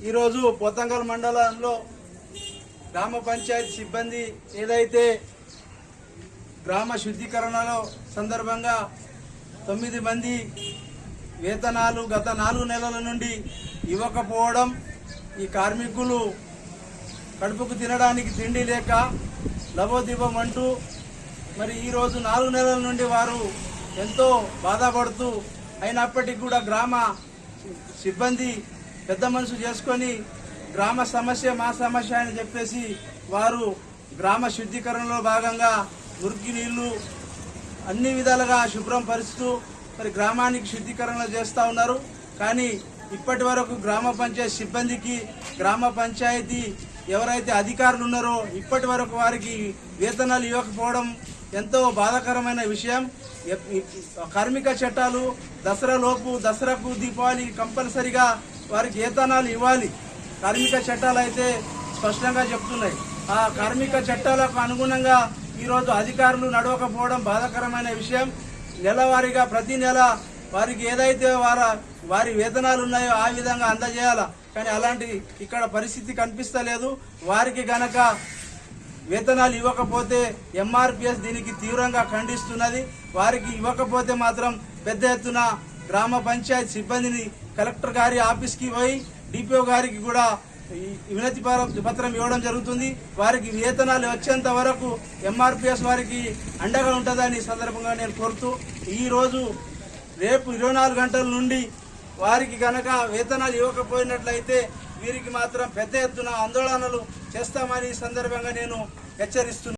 ఈరోజు పొత్తంగల్ మండలంలో గ్రామ పంచాయతీ సిబ్బంది ఏదైతే గ్రామ శుద్ధీకరణలో సందర్భంగా తొమ్మిది మంది వేతనాలు గత నాలుగు నెలల నుండి ఇవ్వకపోవడం ఈ కార్మికులు కడుపుకు తినడానికి తిండి లేక లబోదిబం అంటూ మరి ఈరోజు నాలుగు నెలల నుండి వారు ఎంతో బాధపడుతూ అయినప్పటికీ కూడా గ్రామ సిబ్బంది పెద్ద మనసు చేసుకొని గ్రామ సమస్య మా సమస్య అని చెప్పేసి వారు గ్రామ శుద్ధీకరణలో భాగంగా మురికి నీళ్ళు అన్ని విధాలుగా శుభ్రం పరుస్తూ మరి గ్రామానికి శుద్ధీకరణ చేస్తూ ఉన్నారు. కానీ ఇప్పటి వరకు గ్రామ పంచాయతీ సిబ్బందికి గ్రామ పంచాయతీ ఎవరైతే అధికారులు ఉన్నారో ఇప్పటి వరకు వారికి వేతనాలు ఇవ్వకపోవడం ఎంతో బాధాకరమైన విషయం. కార్మిక చట్టాలు దసరా లోపు దసరాకు దీపావళి కంపల్సరిగా వారికి వేతనాలు ఇవ్వాలి? కార్మిక చట్టాలు అయితే స్పష్టంగా చెప్తున్నాయి. ఆ కార్మిక చట్టాలకు అనుగుణంగా ఈరోజు అధికారులు నడవకపోవడం బాధాకరమైన విషయం. నెలవారీగా ప్రతి నెల వారికి ఏదైతే వార వారి వేతనాలు ఉన్నాయో ఆ విధంగా అందజేయాల? కానీ అలాంటి ఇక్కడ పరిస్థితి కనిపిస్తలేదు. వారికి గనక వేతనాలు ఇవ్వకపోతే ఎంఆర్పిఎస్ దీనికి తీవ్రంగా ఖండిస్తున్నది. వారికి ఇవ్వకపోతే మాత్రం పెద్ద ఎత్తున గ్రామ పంచాయతీ సిబ్బందిని కలెక్టర్ గారి ఆఫీస్కి పోయి డిపిఓ గారికి కూడా వినతి పత్రం ఇవ్వడం జరుగుతుంది. వారికి వేతనాలు వచ్చేంత వరకు ఎంఆర్పిఎస్ వారికి అండగా ఉంటుందని సందర్భంగా నేను కోరుతూ ఈరోజు రేపు ఇరవై నాలుగు గంటల నుండి వారికి గనక వేతనాలు ఇవ్వకపోయినట్లయితే వీరికి మాత్రం పెద్ద ఎత్తున ఆందోళనలు చేస్తామని ఈ సందర్భంగా నేను హెచ్చరిస్తున్నాను.